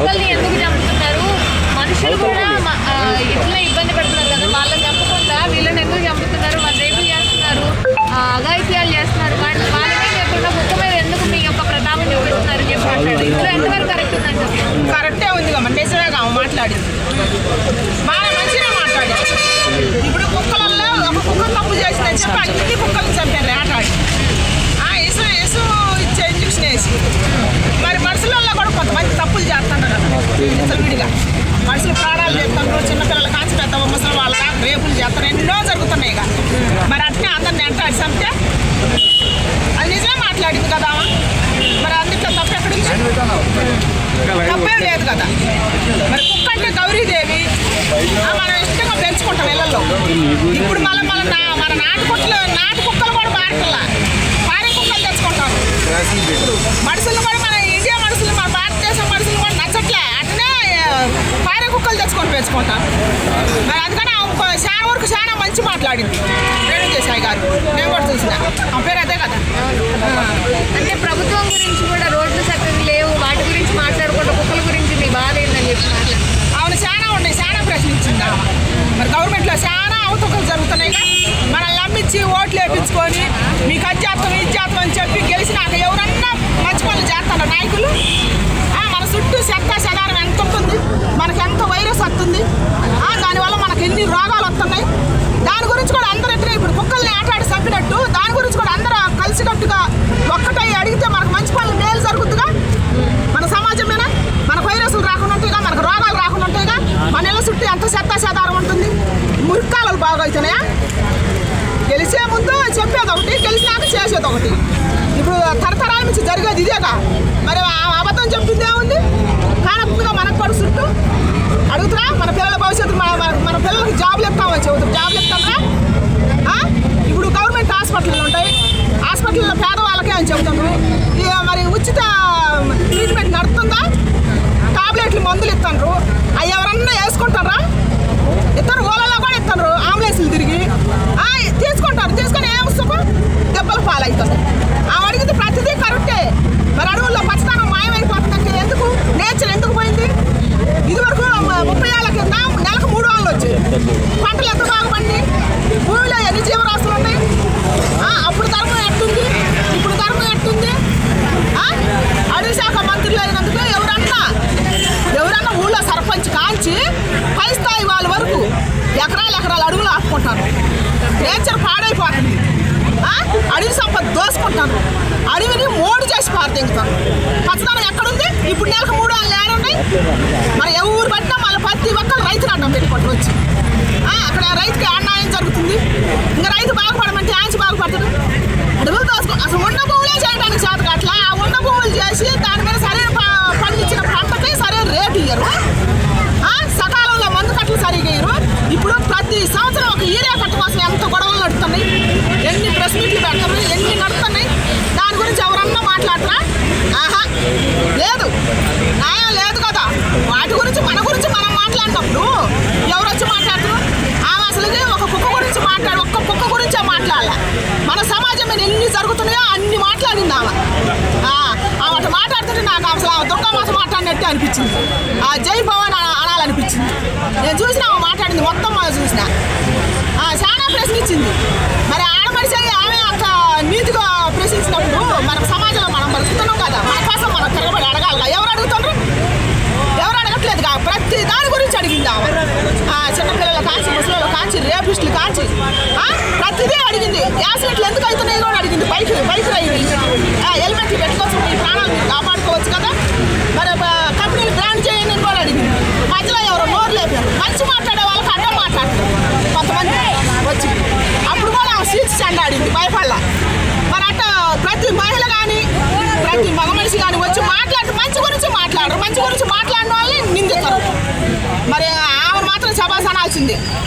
కుక్కల్ని ఎందుకు చంపుతున్నారు? మనుషులు కూడా ఇట్లా ఇబ్బంది పడుతున్నారు కదా వాళ్ళని చంపకుండా వీళ్ళని ఎందుకు చంపుతున్నారు? వాళ్ళు రేపులు చేస్తున్నారు అఘాయిత్యాలు చేస్తున్నారు. వాటి వాళ్ళనే లేకుండా కుక్క మీద ఎందుకు మీ యొక్క ప్రతాపం చూపిస్తున్నారు? చెప్పి మాట్లాడు ఇందులో ఎంతవరకు కరెక్ట్ ఉందండి? కరెక్టే ఉంది కమ్మ నిజమే కావు మాట్లాడింది. బాగా మంచిగా మాట్లాడింది ఇప్పుడు కుక్కలలో ఒక కుక్క తప్పు చేసిందని చెప్పి అన్ని కుక్కలను చంపారు ఆటాడి అంటాడు చంపితే అది నిజమే మాట్లాడింది కదా. మరి అందుకే తప్పు ఎక్కడ తప్పేం లేదు కదా. మరి కుక్క అంటే గౌరీదేవి మనం ఇష్టంగా పెంచుకుంటాం ఇళ్ళల్లో ఇప్పుడు మళ్ళీ మన నా- మన నాటు కుక్కలు ఆ పేరు అదే కదా. అంటే ప్రభుత్వం గురించి కూడా రోడ్లు చక్కగా లేవు వాటి గురించి మాట్లాడకుండా కుక్కల గురించి మీ బాధ ఏందని చెప్పి అవును చాలా ఉన్నాయి చాలా ప్రశ్నించింది ఆమె. మరి గవర్నమెంట్లో చాలా అవతకలు జరుగుతున్నాయి మనల్ని నమ్మించి ఓట్లు వేపించుకొని మీకు అధ్యాత్మం చేస్తాం అని చెప్పి గెలిచినాక ఎవరన్నా మంచి పనులు చేస్తారా నాయకులు? మన చుట్టూ శక్త చెదారం ఎంత ఉంటుంది? మనకి ఎంత వైరస్ వస్తుంది? దానివల్ల మనకి ఎన్ని రోగాలు జరిగేది ఇదేగా నేచర్ పాడైపోతుంది. ఆ? అడవి సంపద దోసుకుంటాను. అడవిని మోడు చేసి పారదెంగుతారు పచ్చదనం ఎక్కడుంది? ఇప్పుడు నెలకు మూడు వాళ్ళు ఎవరన్నా ఆహా లేదు. న్యాయం లేదు కదా. వాటి గురించి మన గురించి మనం మాట్లాడినప్పుడు ఎవరు వచ్చి మాట్లాడుతున్నారు ఆమె అసలు ఒక కుక్క గురించి మాట్లాడు ఒక్క కుక్క గురించే మాట్లాడాల. మన సమాజం మీద ఎన్ని జరుగుతున్నాయో అన్ని మాట్లాడింది ఆమె. ఆ, ఆమె అటు మాట్లాడుతుంటే నాకు అసలు ఆమె దుర్గామాత మాట్లాడినట్టే అనిపించింది. ఆ జై భవన్ అనాలనిపించింది. నేను చూసిన ఆమె మాట్లాడింది మొత్తం మనం చూసిన. ఆ, చాలా ప్రశ్నించింది. ఎందుకు అవుతున్నాయి కూడా అడిగింది బైక్ బైక్ రైడ్ హెల్మెట్లు పెట్టుకోవచ్చు మీ ప్రాణాలు మీరు కాపాడుకోవచ్చు కదా. మరి ఆ, కంపెనీలు బ్రాండ్ చేయండి అని కూడా అడిగింది. మధ్యలో ఎవరు నోరు